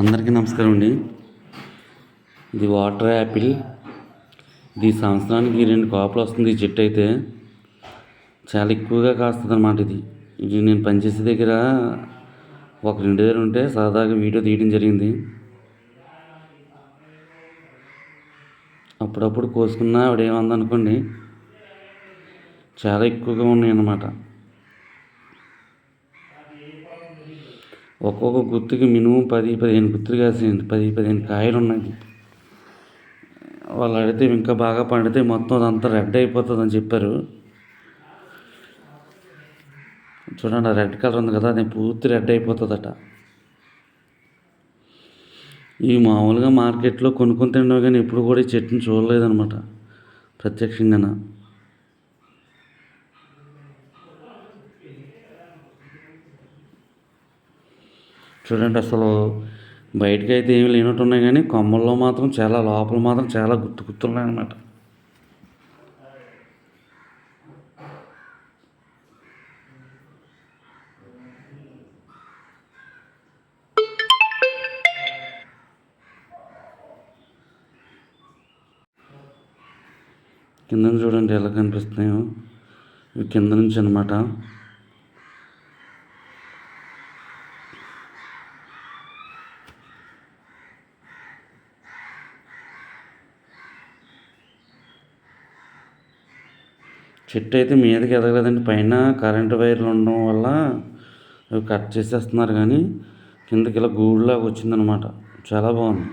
అందరికీ నమస్కారం అండి. ఇది వాటర్ యాపిల్. ఇది సంవత్సరానికి రెండు కాపులు వస్తుంది ఈ చెట్టు అయితే. చాలా ఎక్కువగా కాస్తుంది అనమాట ఇది. ఇది నేను పనిచేసే దగ్గర ఒక రెండు దగ్గర ఉంటే సరదాగా వీడియో తీయడం జరిగింది. అప్పుడప్పుడు కోసుకున్నా ఆవిడ ఏమందనుకోండి చాలా ఎక్కువగా ఉన్నాయి అన్నమాట ఒక్కొక్క గుత్తికి మినిమం పది పదిహేను గుత్తులు కాసింది పది పదిహేను కాయలు ఉన్నాయి వాళ్ళు అడిగితే ఇంకా బాగా పండితే మొత్తం అదంతా రెడ్ అయిపోతుంది అని చెప్పారు. చూడండి రెడ్ కలర్ ఉంది కదా అది పూర్తి రెడ్ అయిపోతుందట. ఈ మామూలుగా మార్కెట్లో కొనుక్కొని తినడం కానీ ఎప్పుడు కూడా ఈ చెట్టుని చూడలేదనమాట ప్రత్యక్షంగా చూడండి అసలు బయటకి అయితే ఏమి లేనట్టు ఉన్నాయి కానీ కొమ్మల్లో మాత్రం చాలా లోపల మాత్రం చాలా గుర్తు గుర్తున్నాయి అన్నమాట. కింద నుంచి చూడండి ఎలా కనిపిస్తున్నాయో. ఇవి కింద నుంచి అనమాట చెట్టు అయితే మీదకి ఎదగలేదండి. పైన కరెంటు వైర్లు ఉండడం వల్ల కట్ చేసేస్తున్నారు కానీ కిందకి ఇలా గూడులాగా వచ్చిందనమాట చాలా బాగుంది.